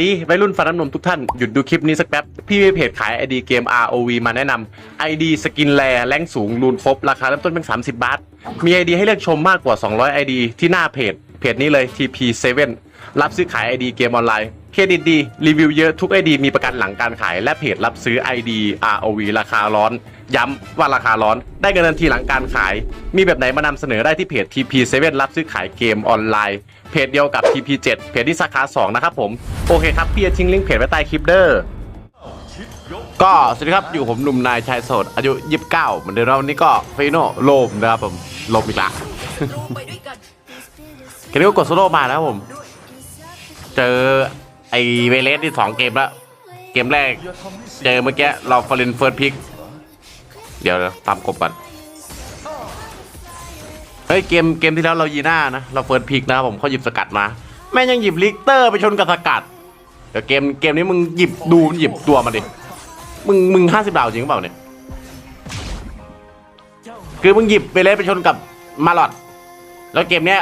ดีวัยรุ่นฟันน้ำนมทุกท่าน หยุดดูคลิปนี้สักแป๊บ พี่มีเพจขายไอดีเกม ROV มาแนะนำไอดีสกินแรแรงสูงรูนครบ ราคาเริ่มต้นเป็น 30 บาท มีไอดีให้เลือกชมมากกว่า 200ไอดีที่หน้าเพจ เพจนี้เลย TP7 รับซื้อขายไอดีเกมออนไลน์ เครดิตดี รีวิวเยอะทุกไอดีมีประกันหลังการขาย และเพจรับซื้อ ID ROV ราคาร้อน ย้ำว่าราคาร้อน ได้เงินทันทีหลังการขาย มีแบบไหนมานำเสนอได้ที่เพจ TP7 รับซื้อขายเกมออนไลน์ เพจเดียวกับ TP7 เพจที่สาขา2นะครับผม โอเคครับพี่จะทิ้งลิงก์เพจไว้ใต้คลิปเด้อก็สวัสดีครับอยู่ผมหนุ่มนายชายโสดอายุ 29 เหมือนเดิมแล้ววันนี้ก็เฟโนโลมนะครับผมโลมอีกละลงไปด้วยกันเกมนี้ก็กดโซโล่มาแล้วผม เจอ เวเลสที่สองเกมแล้ว เกมแรก เจอเมื่อกี้เราฟอร์เรนเฟิร์สพิก เดี๋ยวตามกบก่อนเฮ้ยเกมเกมที่แล้วเรายีน่านะ เราเฟิร์สพิกนะผมเขาหยิบสกัดมา แม่ยังหยิบลิกเตอร์ไปชนกับสกัดเดี๋ยวเกมเกมนี้มึงหยิบดูหยิบตัวมาดิ มึงมึงห้าสิบดาวจริงเปล่าเนี่ย คือมึงหยิบไปเลยไปชนกับมาลอด แล้วเกมเนี้ย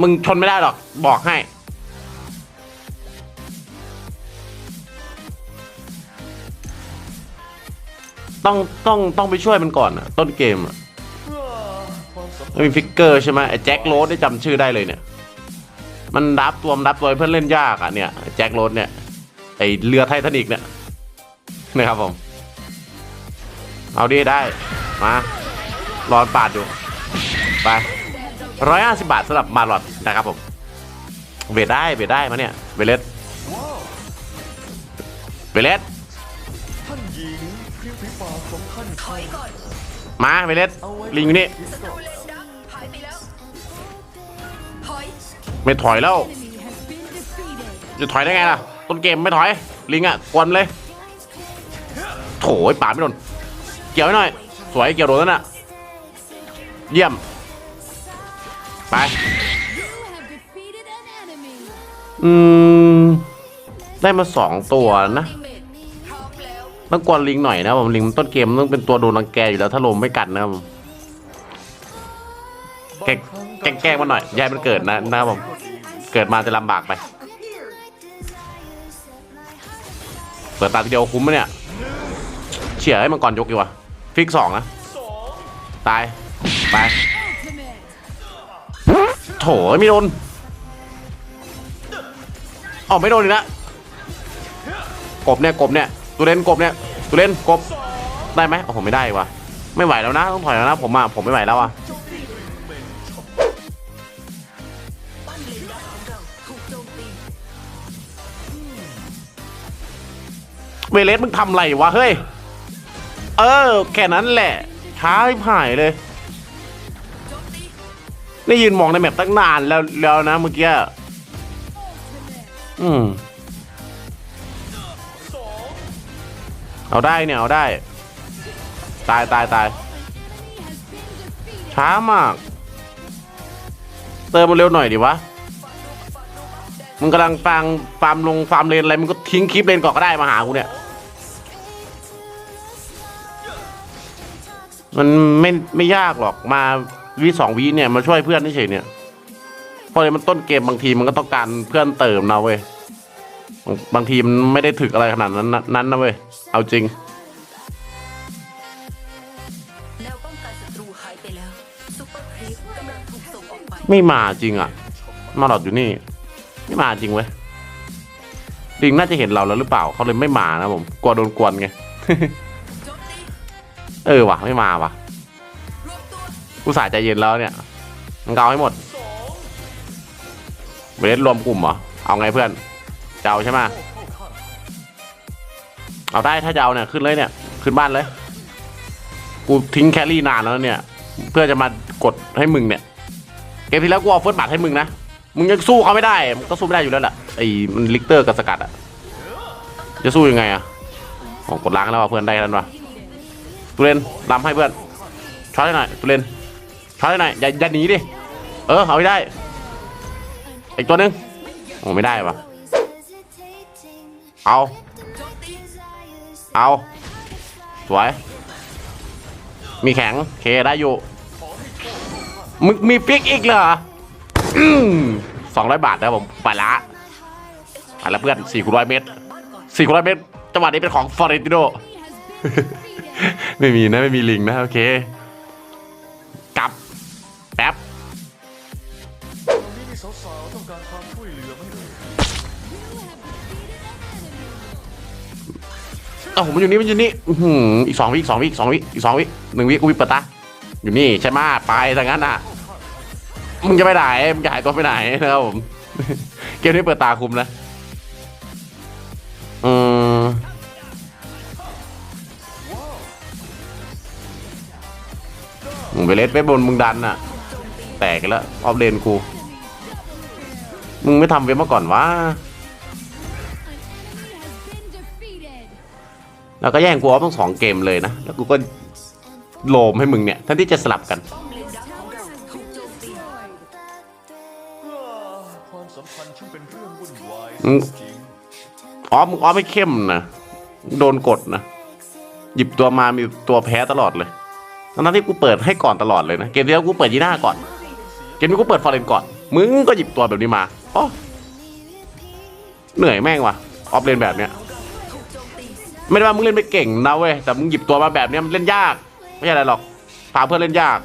มึงชนไม่ได้หรอกบอกให้ ต้องต้องต้องไปช่วยมันก่อนอะต้นเกมอะม่มีฟิกเกอร์ใช่ไหมไอ้แจ็คโรสได้จำชื่อได้เลยเนี่ย มันรับตัวมันรับตัวเพื่อนเล่นยากอะเนี่ยแจ็คโรสเนี่ยไอเรือไททานิกเนี่ยนะครับผม เอาดีได้ มารอนปาดอยู่ ไปร้อยห้าสิบบาทสำหรับมาหลอดนะครับผม เวทได้ เวทได้มาเนี่ย เวเลสเวเลส ปาของท่านถอยก่อนมาเวเลสลิงอยู่นี่ศัตรูเลนดักหายไปแล้วถอยไม่ถอยแล้ว จะถอยได้ไงล่ะ ต้นเกมไม่ถอย ลิงอะกวนเลย โถยป่าไม่โดนเกี่ยวให้หน่อย สวยเกี่ยวโดนแล้วน่ะ เยี่ยม ไป อืม ได้มาสองตัวนะ ต้องกวนลิงหน่อยนะผมลิงต้นเกมต้องเป็นตัวโดนรังแกอยู่แล้วถ้าลมไม่กัดนะครับผมแกล้งแกล้งแกมันหน่อยยายมันเกิดนะนะครับผมเกิดมาจะลำบากไป เปิดตาทีเดียวคุ้มไหมเนี่ยเฉียให้มันก่อนยกดีกว่าฟิกสองนะ ตายไปโถไม่โดนอ๋อไม่โดนอีกแล้วกบเนี่ยกบเนี่ย ตูเล่นกบเนี่ยตูเล่นกบได้ไหมโอ้โหไม่ได้ว่ะไม่ไหวแล้วนะต้องถอยแล้วนะผมอะผมไม่ไหวแล้วอะเมเวเลสมึงทำไรวะเฮ้ยเออแค่นั้นแหละช้าให้ผ่ายเลยนี่ยืนมองในแมปตั้งนานแล้วแล้วนะเมื่อกี้อืม เอาได้เนี่ย เอาได้ ตายตายตายช้ามาก เติมมันเร็วหน่อยดิวะมึงกำลังฟังฟาร์มลงฟาร์มเลนอะไรมึงก็ทิ้งคลิปเลนก่อนก็ได้มาหากูเนี่ยมันไม่ไม่ยากหรอกมาวีสองวีเนี่ยมาช่วยเพื่อนเฉยเนี่ยเพราะมันต้นเกมบางทีมันก็ต้องการเพื่อนเติมนะเว้ย บางบางทีมันไม่ได้ถึกอะไรขนาดนั้นนะนั้นนะเว้ย เอาจริงแนวป้องกันศัตรูหายไปแล้วซุปเปอร์ครีปกำลังถูกส่งออกไปไม่มาจริงอะ มาหลอดอยู่นี่ ไม่มาจริงเว้ยลิงน่าจะเห็นเราแล้วหรือเปล่าเขาเลยไม่มานะผมกลัวโดนกวนไงโจมตีเออว่ะไม่มาว่ะรวมตัวกูสายใจเย็นแล้วเนี่ยมันก็เอาให้หมดเวทรวมกลุ่มเหรอเอาไงเพื่อน จะเอาใช่ไหมเอาได้ถ้าจะเอาเนี่ยขึ้นเลยเนี่ย ขึ้นบ้านเลย กูทิ้งแครี่นานแล้วเนี่ย เพื่อจะมากดให้มึงเนี่ย เกมที่แล้วกูเอาเฟิร์สบัตให้มึงนะ มึงยังสู้เขาไม่ได้มึงก็สู้ไม่ได้อยู่แล้วแหละไอ้มันลิกเตอร์กับสกัดอะจะสู้ยังไงอะโอ้กดล้างแล้วเพื่อนได้แล้ววะตุเรนลำให้เพื่อนช็อตให้หน่อยตุเรนช็อตให้หน่อยอย่าอย่าหนีดิเออเอาไม่ได้ อีกตัวหนึงโอ้ไม่ได้ปะ เอา เอา สวย มีแข็ง เคได้อยู่ มึงมีฟิกอีกเหรอสองร้อยบาทนะผม ไปละแล้วเพื่อนสี่คูณร้อยเมตรสี่คูณร้อยเมตรจังหวะนี้เป็นของฟอร์เรนติโนไม่มีนะ ไม่มีลิงนะ โอเค เอ้ามันอยู่นี่มันอยู่นี่อื้อหืออีกสองวิอีกสองวิอีกสองวิอีกสองวิหนึ่งวิกูวิเปิดตาอยู่นี่ใช่ไหมไปทางนั้นอะมึงจะไปไหนมึงจะหายตัวไปไหนนะครับผม เกมนี้เปิดตาคุมนะอืมมึงไปเล่นไปบนมึงดันอะ แตกแล้วออฟเลนกู มึงไม่ทำเว็บมาก่อนวะ แล้วก็แย่งกูออฟทั้งสองเกมเลยนะ แล้วกูก็โลมให้มึงเนี่ยแทนที่จะสลับกันป้อมเลนดักของเราถูกโจมตีอ่าความสัมพันธ์ช่างเป็นเรื่องวุ่นวายอืมจริงออฟมึงออฟไม่เข้มนะ โดนกดนะ หยิบตัวมามีตัวแพ้ตลอดเลยทั้งๆที่กูเปิดให้ก่อนตลอดเลยนะ เกมที่แล้วกูเปิดยีน่าก่อน เกมนี้กูเปิดฟอร์เรนก่อน มึงก็หยิบตัวแบบนี้มาอ๋อเหนื่อยแม่งว่ะ ออฟเลนแบบเนี้ยถูกโจมตี ไม่ได้ว่ามึงเล่นไม่เก่งนะเว้ยแต่มึงหยิบตัวมาแบบนี้มันเล่นยาก ไม่ใช่อะไรหรอกพาเพื่อนเล่นยาก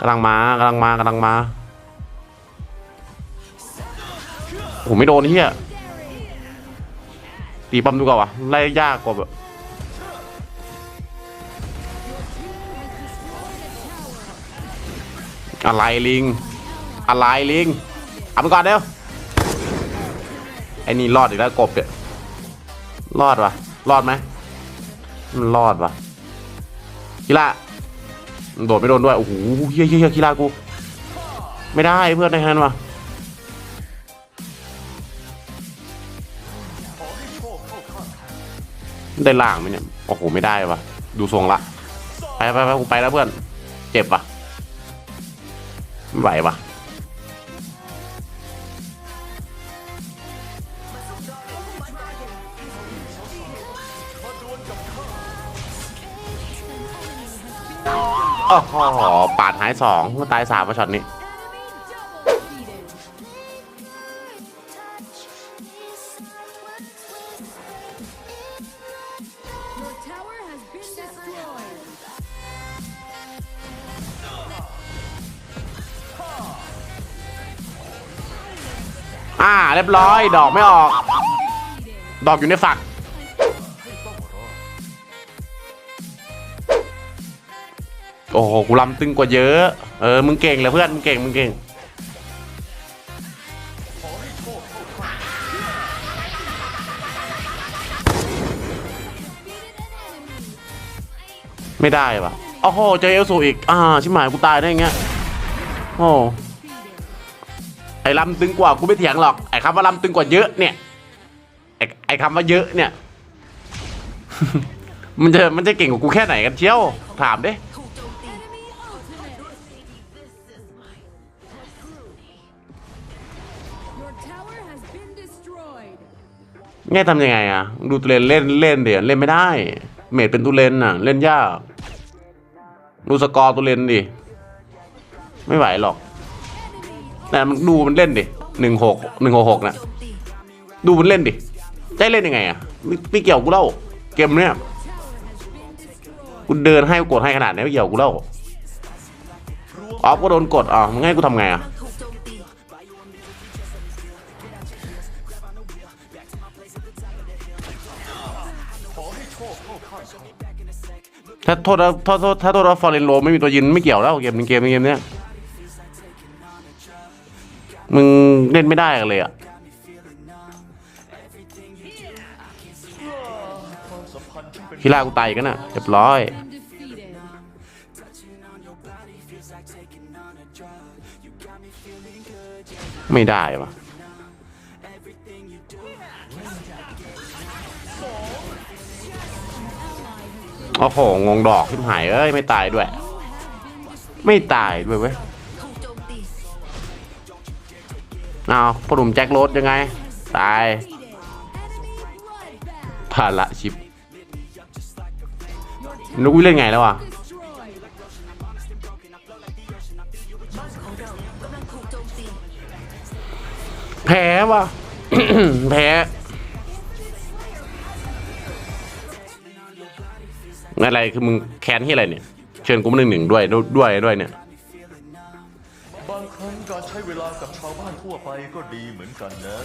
กำลังมากำลังมากำลังมาโอ้โหไม่โดนเฮียตีปั๊มดูก่อนวะไล่ยากกว่าแบบ อะไรลิง อะไรลิง เอาไปก่อนเดี๋ยวไอ้นี่รอดอีกแล้วกบเนี่ยรอดวะรอดไหมมันรอดวะกีฬาโดดไม่โดนด้วย โอ้โหเฮียเฮียเฮียกีฬากู ไม่ได้เพื่อนในแฮนด์ว่ะขอให้โชคเข้าข้างได้ล่างไหมเนี่ย โอ้โห ไม่ได้วะดูทรงละ ไปไปไปกูไปแล้วเพื่อน เจ็บว่ะ ไม่ไหววะโอ้โหปาดหายสองตายสามมาช็อตนี้ เรียบร้อย ดอกไม่ออก ดอกอยู่ในฝัก โอ้โหกูลำตึงกว่าเยอะ เออ มึงเก่งเลยเพื่อน มึงเก่ง มึงเก่ง ไม่ได้ปะโอ้โห เจอเอลสูอีก อ่า ชิบหายกูตายได้ไงเงี้ย โอ้ ไอ้ลำตึงกว่ากูไม่เถียงหรอกไอ้คำว่าลำตึงกว่าเยอะเนี่ยไอ้ไอ้คำว่าเยอะเนี่ย มันจะมันจะเก่งกว่ากูแค่ไหนกันเชียวถามดิง่ายทำยังไงอะดูตุเลนเล่นเล่นเดี๋ยวเล่นไม่ได้ เมดเป็นตุเลนอะเล่นยากดูสกอร์ตุเลนดิไม่ไหวหรอก แต่มันดูมันเล่นดิหนึ่งหกหนึ่งหกหกนะดูมันเล่นดิจะให้เล่นยังไงอะไม่ไม่เกี่ยวกูเล่าเกมเนี้ยกูเดินให้กูกดให้ขนาดนี้ไม่เกี่ยวกูเล่าออฟก็โดนกดอะมึงให้กูทำไงอะถ้าข้างเขาโทษถ้าโทษถ้าโทษว่าฟอร์เรนโลไม่มีตัวยืนไม่เกี่ยวแล้วเกมเกมเกมเนี้ย มึงเล่นไม่ได้กันเลยอะความสัมพันธ์ช่างเป็นคีล่ากูตายกันน่ะเรียบร้อย ไม่ได้วะโอ้โห งงดอกขึ้นหายเอ้ย ไม่ตายด้วย ไม่ตายด้วยเว้ย เอาพ่อหนุ่มแจ็คโรสยังไง ตาย Enemy bloodbath. ภาระชิปนุกวิเล่นไงแล้วอะแพ้ว่ะแพ้อะไรคือมึงแค้นที่อะไรเนี่ย เชิญกูมาหนึ่งหนึ่งด้วยด้วยด้วยเนี่ย ใช้เวลากับชาวบ้านทั่วไปก็ดีเหมือนกันนะ